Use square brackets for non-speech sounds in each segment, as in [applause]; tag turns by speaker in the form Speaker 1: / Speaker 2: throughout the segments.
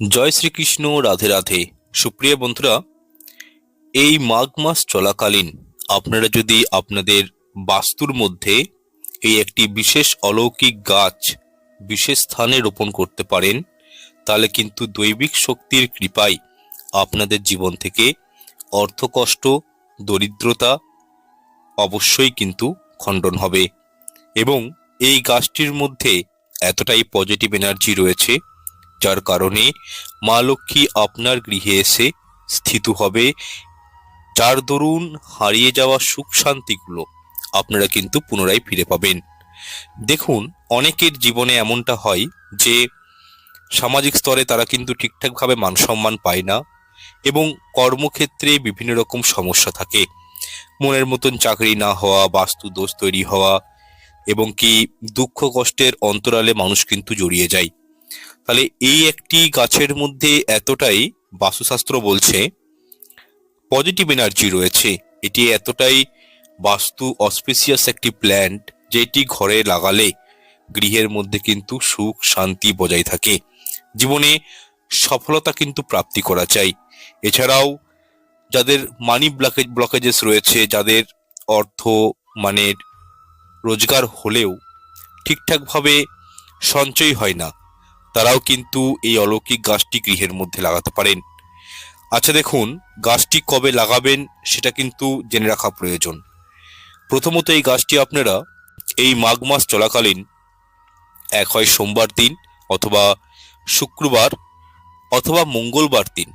Speaker 1: জয় শ্রীকৃষ্ণ, রাধে রাধে। সুপ্রিয় বন্ধুরা, এই মাঘ মাস চলাকালীন আপনারা যদি আপনাদের বাস্তুর মধ্যে এই একটি বিশেষ অলৌকিক গাছ বিশেষ স্থানে রোপণ করতে পারেন, তাহলে কিন্তু দৈবিক শক্তির কৃপায় আপনাদের জীবন থেকে অর্থকষ্ট, দরিদ্রতা অবশ্যই কিন্তু খণ্ডন হবে। এবং এই গাছটির মধ্যে এতটাই পজিটিভ এনার্জি রয়েছে যার কারণে মা লক্ষ্মী আপনার গৃহে এসে স্থিত হবে। যার দরুন হারিয়ে যাওয়া সুখ শান্তিগুলো আপনারা কিন্তু পুনরায় ফিরে পাবেন। দেখুন, অনেকের জীবনে এমনটা হয় যে সামাজিক স্তরে তারা কিন্তু ঠিকঠাকভাবে মান সম্মান পায় না এবং কর্মক্ষেত্রে বিভিন্ন রকম সমস্যা থাকে। মনের মতন চাকরি না হওয়া বাস্তু দোষ তৈরি হওয়া এবং কি দুঃখ কষ্টের অন্তরালে মানুষ কিন্তু জড়িয়ে যায়। তাহলে এই একটি গাছের মধ্যে এতটাই বাস্তুশাস্ত্র বলছে পজিটিভ এনার্জি রয়েছে। এটি এতটাই বাস্তু অসপিসিয়াস একটি প্ল্যান্ট যেটি ঘরে লাগালে গৃহের মধ্যে কিন্তু সুখ, শান্তি বজায় থাকে। জীবনে সফলতা কিন্তু প্রাপ্তি করা চাই। এছাড়াও যাদের মানি ব্লকেজ ব্লকেজেস রয়েছে, যাদের অর্থ মানের রোজগার হলেও ঠিকঠাকভাবে সঞ্চয় হয় না তারাও কিন্তু এই অলৌকিক গাছটি গৃহের মধ্যে লাগাতে পারেন। আচ্ছা দেখুন, গাছটি কবে লাগাবেন সেটা কিন্তু জেনে রাখা প্রয়োজন। প্রথমত এই গাছটি আপনারা এই মাঘ মাস চলাকালীন এক হয় সোমবার দিন অথবা শুক্রবার অথবা মঙ্গলবার দিন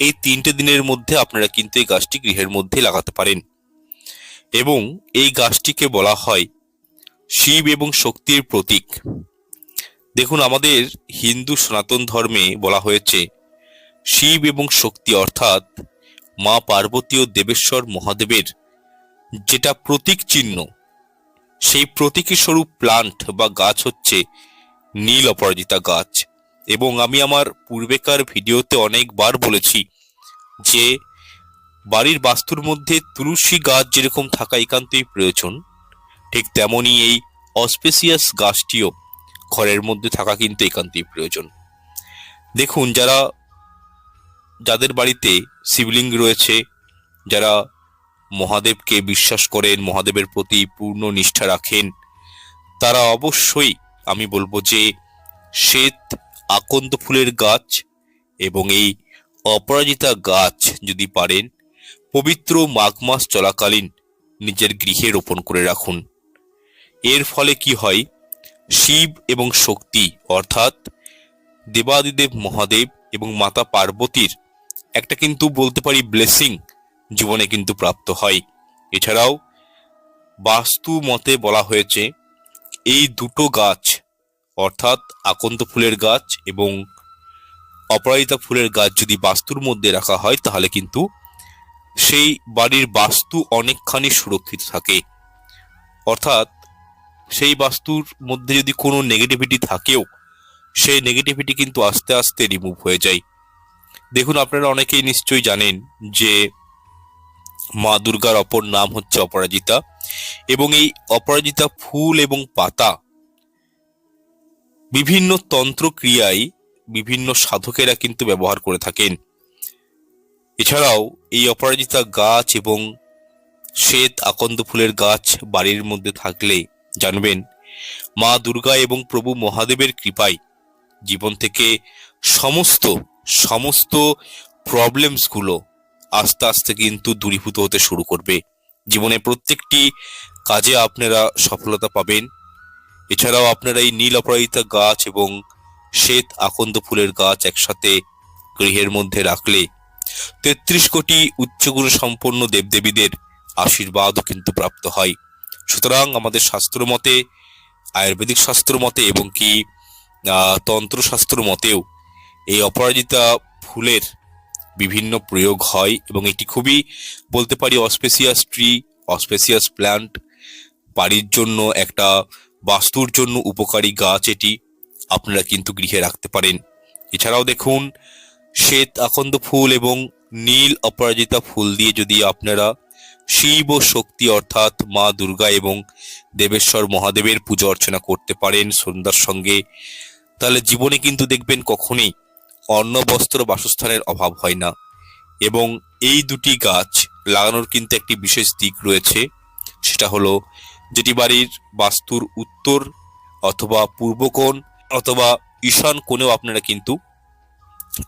Speaker 1: এই তিনটে দিনের মধ্যে আপনারা কিন্তু এই গাছটি গৃহের মধ্যে লাগাতে পারেন। এবং এই গাছটিকে বলা হয় শিব এবং শক্তির প্রতীক। দেখুন, আমাদের হিন্দু সনাতন ধর্মে বলা হয়েছে, শিব এবং শক্তি অর্থাৎ মা পার্বতী ও দেবেশ্বর মহাদেবের যেটা প্রতীক চিহ্ন, সেই প্রতীকী স্বরূপ প্লান্ট বা গাছ হচ্ছে নীল অপরাজিতা গাছ। এবং আমি আমার পূর্বেকার ভিডিওতে অনেকবার বলেছি যে, বাড়ির বাস্তুর মধ্যে তুলসী গাছ যেরকম থাকা একান্তই প্রয়োজন, ঠিক তেমনই এই অসপেসিয়াস গাছটিও ঘরের মধ্যে থাকা কিন্তু একান্তই প্রয়োজন। দেখুন, যারা, যাদের বাড়িতে শিবলিঙ্গ রয়েছে, যারা মহাদেবকে বিশ্বাস করেন, মহাদেবের প্রতি পূর্ণ নিষ্ঠা রাখেন, তারা অবশ্যই, আমি বলব যে, শ্বেত আকন্দ ফুলের গাছ এবং এই অপরাজিতা গাছ যদি পারেন, পবিত্র মাঘ মাস চলাকালীন নিজের গৃহে রোপণ করে রাখুন। এর ফলে কি হয় শিব এবং শক্তি, অর্থাৎ দেবাদিদেব মহাদেব এবং মাতা পার্বতীর একটা কিন্তু বলতে পারি ব্লেসিং জীবনে কিন্তু প্রাপ্ত হয়। এছাড়াও বাস্তু মতে বলা হয়েছে, এই দুটো গাছ, অর্থাৎ আকন্ত ফুলের গাছ এবং অপরাজিতা ফুলের গাছ যদি বাস্তুর মধ্যে রাখা হয়, তাহলে কিন্তু সেই বাড়ির বাস্তু অনেকখানি সুরক্ষিত থাকে। অর্থাৎ সেই বাস্তুর মধ্যে যদি কোনো নেগেটিভিটি থাকেও, সেই নেগেটিভিটি কিন্তু আস্তে আস্তে রিমুভ হয়ে যায়। দেখুন, আপনারা অনেকেই নিশ্চয়ই জানেন যে মা দুর্গার অপর নাম হচ্ছে অপরাজিতা এবং এই অপরাজিতা ফুল এবং পাতা বিভিন্ন তন্ত্র ক্রিয়ায় বিভিন্ন সাধকেরা কিন্তু ব্যবহার করে থাকেন। এছাড়াও এই অপরাজিতা গাছ এবং শ্বেত আকন্দ ফুলের গাছ বাড়ির মধ্যে থাকলে জানবেন, মা দুর্গা এবং প্রভু মহাদেবের কৃপায় জীবন থেকে সমস্ত সমস্ত প্রবলেমসগুলো আস্তে আস্তে কিন্তু দূরীভূত হতে শুরু করবে। জীবনে প্রত্যেকটি কাজে আপনারা সফলতা পাবেন। এছাড়াও আপনারা এই নীল অপরাজিতা গাছ এবং শ্বেত আকন্দ ফুলের গাছ একসাথে গৃহের মধ্যে রাখলে তেত্রিশ কোটি উচ্চগুণ সম্পন্ন দেবদেবীদের আশীর্বাদও কিন্তু প্রাপ্ত হয়। সুতরাং আমাদের শাস্ত্র মতে, আয়ুর্বেদিক শাস্ত্র মতে এবং কি তন্ত্রশাস্ত্র মতেও এই অপরাজিতা ফুলের বিভিন্ন প্রয়োগ হয় এবং এটি খুবই বলতে পারি অসপেসিয়াস ট্রি অসপেসিয়াস প্ল্যান্ট, বাড়ির জন্য একটা বাস্তুর জন্য উপকারী গাছ এটি, আপনারা কিন্তু গৃহে রাখতে পারেন। এছাড়াও দেখুন, শ্বেত আকন্দ ফুল এবং নীল অপরাজিতা ফুল দিয়ে যদি আপনারা শিব শক্তি অর্থাৎ মা দুর্গা এবং দেবেশ্বর মহাদেবের পুজো অর্চনা করতে পারেন সন্ধ্যার সঙ্গে। তাহলে জীবনে কিন্তু দেখবেন কখনোই অন্ন, বস্ত্র, বাসস্থানের অভাব হয় না এবং এই দুটি গাছ লাগানোর কিন্তু একটি বিশেষ দিক রয়েছে। সেটা হলো যেটি বাড়ির বাস্তুর উত্তর অথবা পূর্ব কোণ অথবা ঈশান কোণেও আপনারা কিন্তু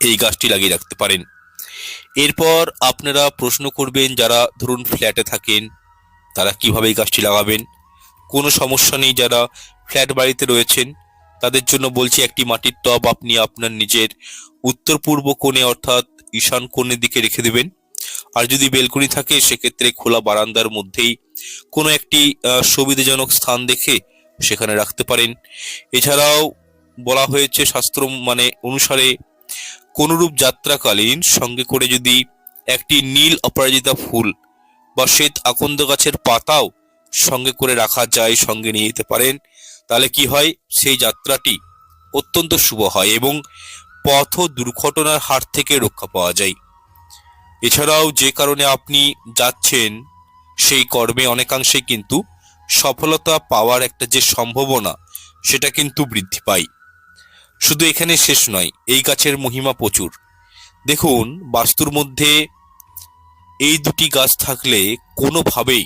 Speaker 1: এই গাছটি লাগিয়ে রাখতে পারেন। এরপর আপনারা প্রশ্ন করবেন, যারা ধরুন ফ্ল্যাটে থাকেন, তারা কীভাবে এই গাছটি লাগাবেন? কোনো সমস্যা নেই, যারা ফ্ল্যাট বাড়িতে রয়েছেন, তাদের জন্য বলছি একটি মাটির টব আপনি আপনার নিজের উত্তর পূর্ব কোণে অর্থাৎ ঈশান কোণের দিকে রেখে দেবেন। আর যদি বেলকনি থাকে, সেক্ষেত্রে খোলা বারান্দার মধ্যেই কোনো একটি সুবিধাজনক স্থান দেখে সেখানে রাখতে পারেন। এছাড়াও বলা হয়েছে শাস্ত্র মানে অনুসারে কোনরূপ যাত্রাকালীন সঙ্গে করে যদি একটি নীল অপরাজিতা ফুল বা শ্বেত আকন্দ গাছের পাতাও সঙ্গে করে রাখা যায়, সঙ্গে নিয়ে যেতে পারেন, তাহলে কি হয়? সেই যাত্রাটি অত্যন্ত শুভ হয় এবং পথ দুর্ঘটনার হাত থেকে রক্ষা পাওয়া যায়। এছাড়াও যে কারণে আপনি যাচ্ছেন সেই কর্মে অনেকাংশে কিন্তু সফলতা পাওয়ার একটা যে সম্ভাবনা, সেটা কিন্তু বৃদ্ধি পায়। শুধু এখানে শেষ নয়, এই গাছের মহিমা প্রচুর। দেখুন, বাস্তুর মধ্যে এই দুটি গাছ থাকলে কোনোভাবেই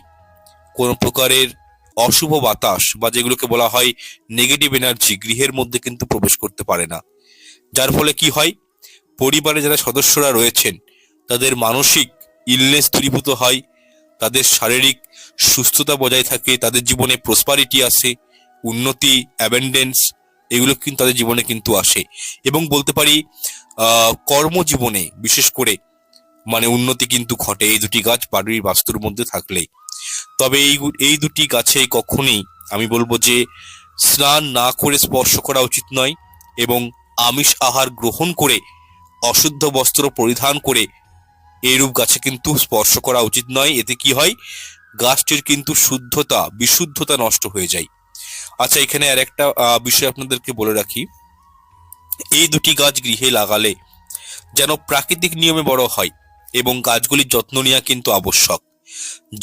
Speaker 1: কোনো প্রকারের অশুভ বাতাস বা যেগুলোকে বলা হয় নেগেটিভ এনার্জি গৃহের মধ্যে কিন্তু প্রবেশ করতে পারে না। যার ফলে কি হয়? পরিবারে যারা সদস্যরা রয়েছেন, তাদের মানসিক ইলনেস দূরীভূত হয়, তাদের শারীরিক সুস্থতা বজায় থাকে, তাদের জীবনে প্রসপারিটি আসে, উন্নতি অ্যাবেন্ডেন্স এগুলো কিন্তু তাদের জীবনে কিন্তু আসে। এবং বলতে পারি কর্মজীবনে বিশেষ করে মানে উন্নতি কিন্তু ঘটে এই দুটি গাছ বাড়ির বাস্তুর মধ্যে থাকলে। তবে এই এই দুটি গাছে কখনোই আমি বলব যে স্নান না করে স্পর্শ করা উচিত নয় এবং আমিষ আহার গ্রহণ করে, অশুদ্ধ বস্ত্র পরিধান করে এইরূপ গাছে কিন্তু স্পর্শ করা উচিত নয়। এতে কি হয়? গাছটির কিন্তু শুদ্ধতা, বিশুদ্ধতা নষ্ট হয়ে যায়। আচ্ছা এখানে আর একটা বিষয় আপনাদেরকে বলে রাখি। এই দুটি গাছ গৃহে লাগালে যেন প্রাকৃতিক নিয়মে বড় হয় এবং গাছগুলির যত্ন নেওয়া কিন্তু আবশ্যক।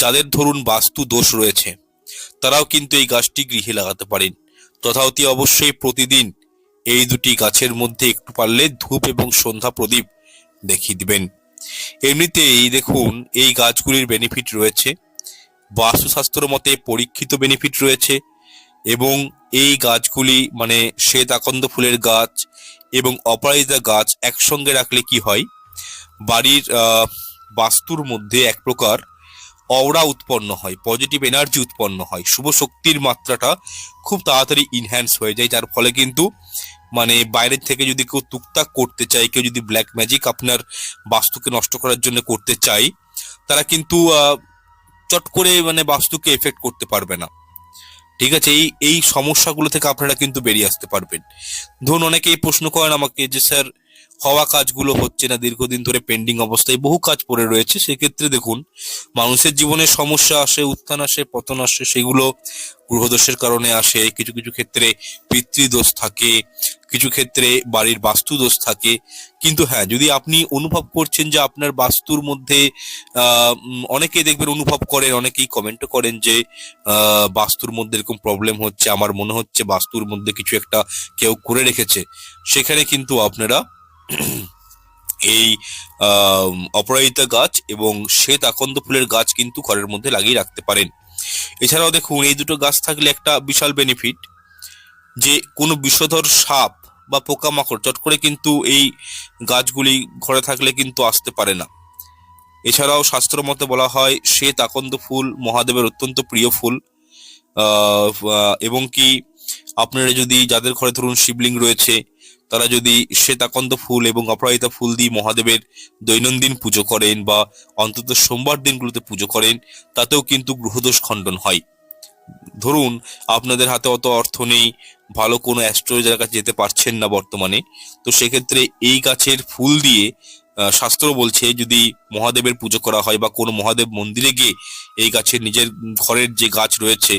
Speaker 1: যাদের ধরুন বাস্তু দোষ রয়েছে, তারাও কিন্তু এই গাছটি গৃহে লাগাতে পারেন। তথা অতি অবশ্যই প্রতিদিন এই দুটি গাছের মধ্যে একটু পারলে ধূপ এবং সন্ধ্যা প্রদীপ দেখিয়ে দিবেন। এমনিতেই দেখুন, এই গাছগুলির বেনিফিট রয়েছে। বাস্তুশাস্ত্র মতে পরীক্ষিত বেনিফিট রয়েছে। এবং এই গাছগুলি মানে শ্বেত আকন্দ ফুলের গাছ এবং অপরাজিতা গাছ একসঙ্গে রাখলে কি হয়? বাড়ির বাস্তুর মধ্যে এক প্রকার অওরা উৎপন্ন হয় পজিটিভ এনার্জি উৎপন্ন হয়, শুভ শক্তির মাত্রাটা খুব তাড়াতাড়ি ইনহ্যান্স হয়ে যায়, যার ফলে কিন্তু মানে বাইরের থেকে যদি কেউ টুকটাক করতে চায়, কেউ যদি ব্ল্যাক ম্যাজিক আপনার বাস্তুকে নষ্ট করার জন্য করতে চায়, তারা কিন্তু চট করে মানে বাস্তুকে এফেক্ট করতে পারবে না। ঠিক আছে? এই এই সমস্যাগুলো থেকে আপনারা কিন্তু বেরিয়ে আসতে পারবেন। ধরুন অনেকেই প্রশ্ন করেন আমাকে যে, স্যার হওয়া কাজগুলো হচ্ছে না দীর্ঘদিন ধরে পেন্ডিং অবস্থায়। বহু কাজ পড়ে রয়েছে। সেক্ষেত্রে দেখুন, মানুষের জীবনে সমস্যা আসে, উত্থান আসে, পতন আসে, সেগুলো গ্রহদোষের কারণে আসে। কিছু কিছু ক্ষেত্রে পিতৃদোষ থাকে, কিছু ক্ষেত্রে বাড়ির বাস্তু দোষ থাকে। কিন্তু হ্যাঁ যদি আপনি অনুভব করছেন যে আপনার বাস্তুর মধ্যে অনেকেই দেখবেন অনুভব করেন, অনেকেই কমেন্টও করেন যে বাস্তুর মধ্যে এরকম প্রবলেম হচ্ছে, আমার মনে হচ্ছে বাস্তুর মধ্যে কিছু একটা কেউ করে রেখেছে। সেখানে কিন্তু আপনারা [clears throat] এই অপরাজিতা গাছ এবং শ্বেত আকন্দ ফুলের গাছ কিন্তু ঘরের মধ্যে লাগিয়ে রাখতে পারেন। এছাড়াও দেখুন, এই দুটো গাছ থাকলে একটা বিশাল বেনিফিট যে কোনো বিষধর সাপ বা পোকামাকড় চট করে কিন্তু এই গাছগুলি ঘরে থাকলে কিন্তু আসতে পারে না। এছাড়াও শাস্ত্র মতে বলা হয়, শ্বেত আকন্দ ফুল মহাদেবের অত্যন্ত প্রিয় ফুল। এবং কি আপনারা যদি যাদের ঘরে ধরুন শিবলিং রয়েছে তারা যদি শ্বেতাকন্দ ফুল এবং অপরাজিতা ফুল দিয়ে মহাদেবের দৈনন্দিন পুজো করেন বা অন্তত সোমবার দিনগুলোতে পুজো করেন, তাতেও কিন্তু গ্রহদোষ খণ্ডন হয়। ধরুন, আপনাদের হাতে অত অর্থ নেই, ভালো কোনো অ্যাস্ট্রোলজার কাছে যেতে পারছেন না বর্তমানে, তো সেক্ষেত্রে এই গাছের ফুল দিয়ে শাস্ত্র বলছে যদি মহাদেবের পুজো করা হয় বা কোনো মহাদেব মন্দিরে গিয়ে এই গাছের নিজের ঘরের যে গাছ রয়েছে,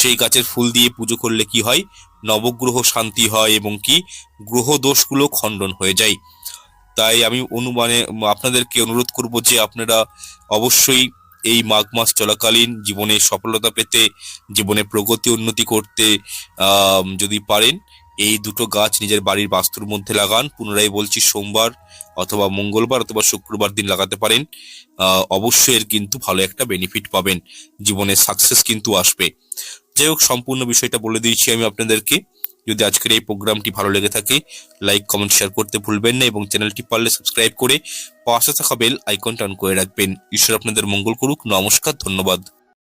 Speaker 1: সেই গাছের ফুল দিয়ে পুজো করলে কি হয়? নবগ্রহ শান্তি হয় এবং কি গ্রহ দোষগুলো খণ্ডন হয়ে যায়। তাই আমি অনুমানে আপনাদেরকে অনুরোধ করব যে আপনারা অবশ্যই এই মাঘ মাস চলাকালীন জীবনে সফলতা পেতে, জীবনে প্রগতি উন্নতি করতে যদি পারেন, এই দুটো গাছ নিজের বাড়ির বাস্তুর মধ্যে লাগান। পুনরায় বলছি সোমবার অথবা মঙ্গলবার অথবা শুক্রবার দিন লাগাতে পারেন। অবশ্যই এর কিন্তু ভালো একটা বেনিফিট পাবেন। জীবনে সাকসেস কিন্তু আসবে। যাই হোক, সম্পূর্ণ বিষয়টা বলে দিয়েছি আমি আপনাদেরকে। যদি আজকের এই প্রোগ্রামটি ভালো লেগে থাকে লাইক কমেন্ট শেয়ার করতে ভুলবেন না এবং চ্যানেলটি পারলে সাবস্ক্রাইব করে পাশে থাকা বেল আইকনটা অন করে রাখবেন। ঈশ্বর আপনাদের মঙ্গল করুক। নমস্কার, ধন্যবাদ।